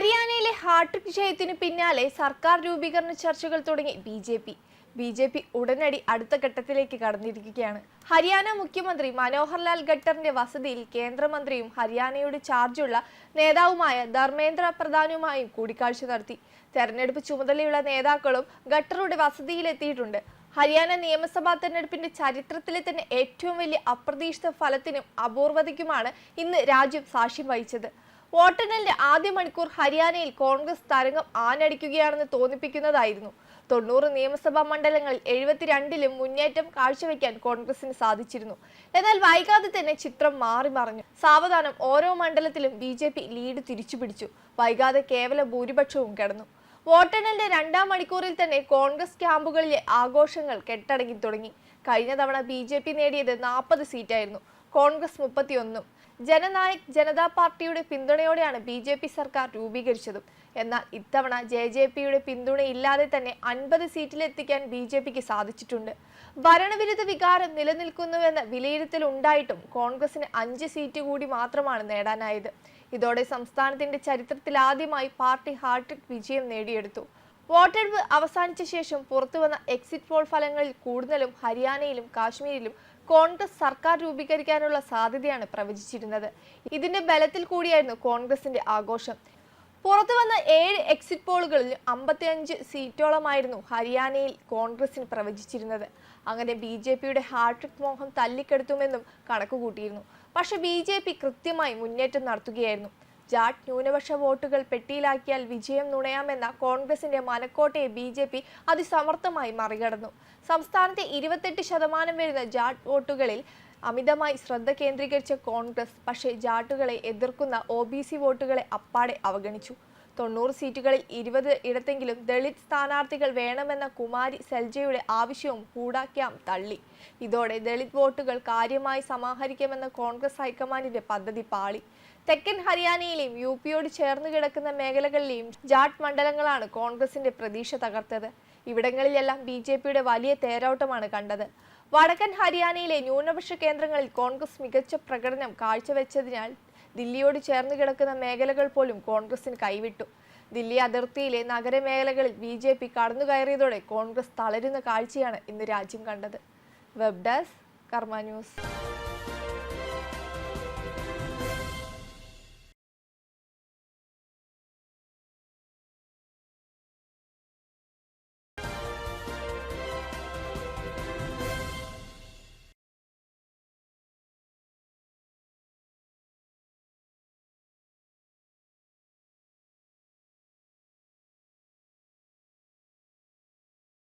ഹരിയാനയിലെ ഹാർട്രിക് ജയത്തിനു പിന്നാലെ സർക്കാർ രൂപീകരണ ചർച്ചകൾ തുടങ്ങി B J P. B J P ഉടനടി അടുത്ത ഘട്ടത്തിലേക്ക് കടന്നിരിക്കുകയാണ്. ഹരിയാന മുഖ്യമന്ത്രി മനോഹർ ലാൽ ഖട്ടറിന്റെ വസതിയിൽ കേന്ദ്രമന്ത്രിയും ഹരിയാനയുടെ ചാർജുള്ള നേതാവുമായ ധർമ്മേന്ദ്ര പ്രധാനുമായും കൂടിക്കാഴ്ച നടത്തി. തെരഞ്ഞെടുപ്പ് ചുമതലയുള്ള നേതാക്കളും ഖട്ടറുടെ വസതിയിലെത്തിയിട്ടുണ്ട്. ഹരിയാന നിയമസഭാ തെരഞ്ഞെടുപ്പിന്റെ ചരിത്രത്തിലെ തന്നെ ഏറ്റവും വലിയ അപ്രതീക്ഷിത ഫലത്തിനും അപൂർവതയ്ക്കുമാണ് ഇന്ന് രാജ്യം സാക്ഷ്യം വഹിച്ചത്. വോട്ടെണ്ണലിന്റെ ആദ്യ മണിക്കൂർ ഹരിയാനയിൽ കോൺഗ്രസ് തരംഗം ആനടിക്കുകയാണെന്ന് തോന്നിപ്പിക്കുന്നതായിരുന്നു. തൊണ്ണൂറ് നിയമസഭാ മണ്ഡലങ്ങളിൽ എഴുപത്തിരണ്ടിലും മുന്നേറ്റം കാഴ്ചവെക്കാൻ കോൺഗ്രസിന് സാധിച്ചിരുന്നു. എന്നാൽ വൈകാതെ തന്നെ ചിത്രം മാറി മറിഞ്ഞു. സാവധാനം ഓരോ മണ്ഡലത്തിലും ബി ജെ പി ലീഡ് തിരിച്ചുപിടിച്ചു. വൈകാതെ കേവല ഭൂരിപക്ഷവും കിടന്നു. വോട്ടെണ്ണലിന്റെ രണ്ടാം മണിക്കൂറിൽ തന്നെ കോൺഗ്രസ് ക്യാമ്പുകളിലെ ആഘോഷങ്ങൾ കെട്ടടങ്ങി തുടങ്ങി. കഴിഞ്ഞ തവണ ബി നേടിയത് നാൽപ്പത് സീറ്റായിരുന്നു. കോൺഗ്രസ് മുപ്പത്തിയൊന്നും. ജനനായക് ജനതാ പാർട്ടിയുടെ പിന്തുണയോടെയാണ് ബി ജെ പി സർക്കാർ രൂപീകരിച്ചതും. എന്നാൽ ഇത്തവണ ജെ ജെ പിയുടെ പിന്തുണയില്ലാതെ തന്നെ അൻപത് സീറ്റിലെത്തിക്കാൻ ബി ജെ പിക്ക് സാധിച്ചിട്ടുണ്ട്. ഭരണവിരുദ്ധ വികാരം നിലനിൽക്കുന്നുവെന്ന വിലയിരുത്തൽ ഉണ്ടായിട്ടും കോൺഗ്രസിന് അഞ്ച് സീറ്റ് കൂടി മാത്രമാണ് നേടാനായത്. ഇതോടെ സംസ്ഥാനത്തിന്റെ ചരിത്രത്തിലാദ്യമായി പാർട്ടി ഹാർട്രിക് വിജയം നേടിയെടുത്തു. വോട്ടെടുപ്പ് അവസാനിച്ച ശേഷം പുറത്തുവന്ന എക്സിറ്റ് പോൾ ഫലങ്ങളിൽ കൂടുതലും ഹരിയാനയിലും കാശ്മീരിലും കോൺഗ്രസ് സർക്കാർ രൂപീകരിക്കാനുള്ള സാധ്യതയാണ് പ്രവചിച്ചിരുന്നത്. ഇതിന്റെ ബലത്തിൽ കൂടിയായിരുന്നു കോൺഗ്രസിന്റെ ആഘോഷം. പുറത്തു വന്ന ഏഴ് എക്സിറ്റ് പോളുകളിൽ അമ്പത്തിയഞ്ച് സീറ്റോളമായിരുന്നു ഹരിയാനയിൽ കോൺഗ്രസിന് പ്രവചിച്ചിരുന്നത്. അങ്ങനെ ബി ജെ പിയുടെ ഹാട്രിക് മോഹം തല്ലിക്കെടുത്തുമെന്നും കണക്കുകൂട്ടിയിരുന്നു. പക്ഷെ ബി ജെ പി കൃത്യമായി മുന്നേറ്റം നടത്തുകയായിരുന്നു. ജാട്ട് ന്യൂനപക്ഷ വോട്ടുകൾ പെട്ടിയിലാക്കിയാൽ വിജയം നുണയാമെന്ന കോൺഗ്രസിന്റെ മനക്കോട്ടയെ ബി ജെ പി അതിസമർത്ഥമായി മറികടന്നു. സംസ്ഥാനത്തെ ഇരുപത്തെട്ട് ശതമാനം വരുന്ന ജാട്ട് വോട്ടുകളിൽ അമിതമായി ശ്രദ്ധ കേന്ദ്രീകരിച്ച കോൺഗ്രസ് പക്ഷേ ജാട്ടുകളെ എതിർക്കുന്ന ഒ ബി സി വോട്ടുകളെ അപ്പാടെ അവഗണിച്ചു. തൊണ്ണൂറ് സീറ്റുകളിൽ ഇരുപത് ഇടത്തെങ്കിലും ദളിത് സ്ഥാനാർത്ഥികൾ വേണമെന്ന കുമാരി സെൽജയുടെ ആവശ്യവും ഹൂഡാക്യാം തള്ളി. ഇതോടെ ദളിത് വോട്ടുകൾ കാര്യമായി സമാഹരിക്കുമെന്ന കോൺഗ്രസ് ഹൈക്കമാൻഡിന്റെ പദ്ധതി പാളി. തെക്കൻ ഹരിയാനയിലെയും യു പിയോട് ചേർന്ന് കിടക്കുന്ന മേഖലകളിലെയും ജാട്ട് മണ്ഡലങ്ങളാണ് കോൺഗ്രസിന്റെ പ്രതീക്ഷ തകർത്തത്. ഇവിടങ്ങളിലെല്ലാം ബി ജെ പിയുടെ വലിയ തേരോട്ടമാണ് കണ്ടത്. വടക്കൻ ഹരിയാനയിലെ ന്യൂനപക്ഷ കേന്ദ്രങ്ങളിൽ കോൺഗ്രസ് മികച്ച പ്രകടനം കാഴ്ചവെച്ചതിനാൽ ദില്ലിയോട് ചേർന്ന് കിടക്കുന്ന മേഖലകൾ പോലും കോൺഗ്രസിന് കൈവിട്ടു. ദില്ലി അതിർത്തിയിലെ നഗരമേഖലകളിൽ ബി ജെ പി കടന്നുകയറിയതോടെ കോൺഗ്രസ് തളരുന്ന കാഴ്ചയാണ് ഇന്ന് രാജ്യം കണ്ടത്. Web desk Karma news.